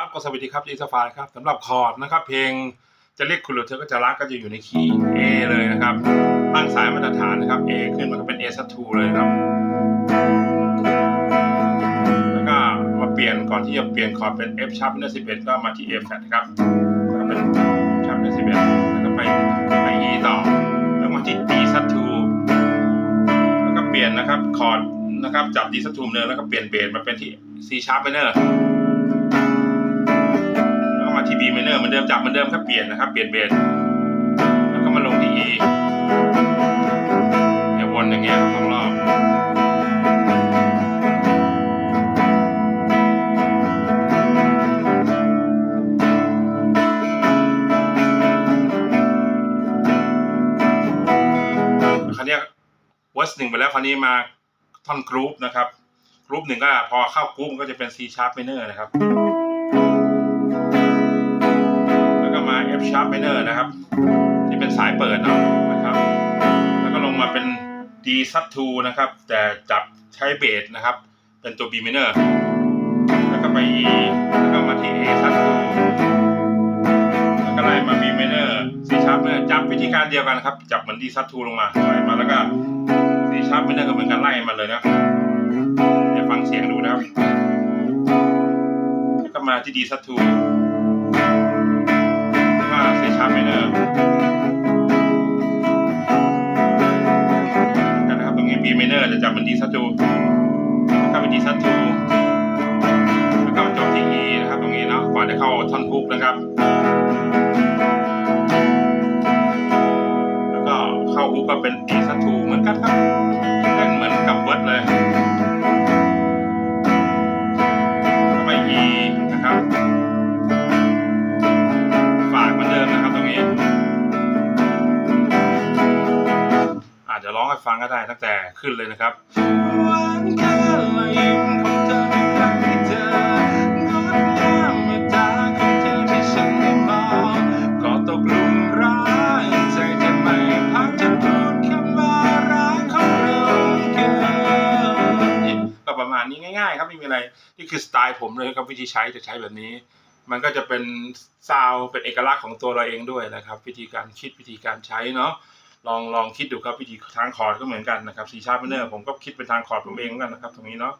ครับก็สวัสดีครับจีสฟายครับสำหรับคอร์ดนะครับ เพลงจะเรียกคุณหรือเธอก็จะรักก็จะอยู่ในคีย์ A เลยนะครับตั้งสายมาตรฐานนะครับ A ขึ้นมันก็เป็น A s 2เลยนะครับ แล้วก็มาเปลี่ยนก่อนที่จะเปลี่ยนคอร์ดเป็น F sharp minor 11ก็มาที่ F flat นะครับก็เป็น F sharp minor 11แล้วก็ไปไป E ต่อ แล้วมาที่ D sharp 2แล้วก็เปลี่ยนนะครับคอร์ดนะครับจับ D sharp 2เหมือเดิมแล้วก็เปลี่ยนเบสมาเป็นที่ C sharp minor แล้วก็มา ที่ B minor เหมือนเดิมจับเหมือนเดิมแค่เปลี่ยนนะครับเปลี่ยนเบสแล้วก็มาลงที่ E เนี่ยวนอย่างเงี้ยสองรอบคราวนี้เวอร์สหนึ่งไปแล้วคราวนี้มาท่อนกรุ๊ปนะครับกรุ๊ปหนึ่งก็พอเข้ากรุ๊ปก็จะเป็น C sharp minor นะครับ F sharp minor นะครับ ที่เป็นสายเปิดเนาะนะครับ แล้วก็ลงมาเป็น D sub 2นะครับ แต่จับใช้เบสนะครับ เป็นตัว B minor แล้วก็ไป E แล้วก็มาที่ A sub 2แล้วก็ไล่มา B minor C sharp minor จับวิธีการเดียวกันครับ จับเหมือน D sub 2ลงมาไล่มาแล้วก็ C sharp minor ก็เหมือนกันไล่มาเลยนะเดี๋ยวฟังเสียงดูนะครับ แล้วก็มาที่ D sub 2 มเนอร์จะจับเหมือน D sub 2แล้วก็เป็นดีซัตทูแล้วก็จบที่ E นะครับตรงนี้เนาะก่อนจะเข้าท่อนฮุกนะครับ แล้วก็เข้าฮุกก็เป็น E ซัตทูเหมือนกันครับ อาจจะร้องให้ฟังก็ได้ตั้งแต่ขึ้นเลยนะครับวันแค่รอยยิ้มของเธอในครั้งที่เจองดงามเมตตาของเธอที่ฉันได้มองก็ตกหลุมรักใจจะไม่พักจะพูดคำว่ารักของเราเกินก็ประมาณนี้ง่ายๆ ครับไม่มีอะไรนี่คือสไตล์ผมเลยครับวิธีใช้จะใช้แบบนี้ มันก็จะเป็นซาวเป็นเอกลักษณ์ของตัวเราเองด้วยนะครับ วิธีการคิดวิธีการใช้เนาะ ลองลองคิดดูครับวิธีทางคอร์ดก็เหมือนกันนะครับซีชาร์ปเนอร์ผมก็คิดเป็นทางคอร์ดผมเองเหมือนกันนะครับ ตรงนี้เนาะ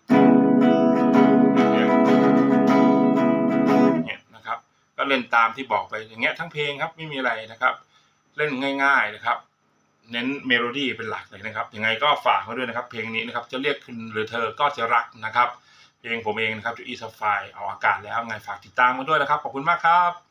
เนี่ยนะครับ ก็เล่นตามที่บอกไปอย่างเงี้ยทั้งเพลงครับไม่มีอะไรนะครับ เล่นง่าย ๆนะครับ เน้นเมโลดี้เป็นหลักเลยนะครับยังไงก็ฝากไว้ด้วยนะครับ เพลงนี้นะครับ จะเรียกคุณหรือเธอก็จะรักนะครับเพลงผมเองนะครับจูอีสไฟเอาอากาศแล้วไงฝากติดตามกันด้วยนะครับขอบคุณมากครับ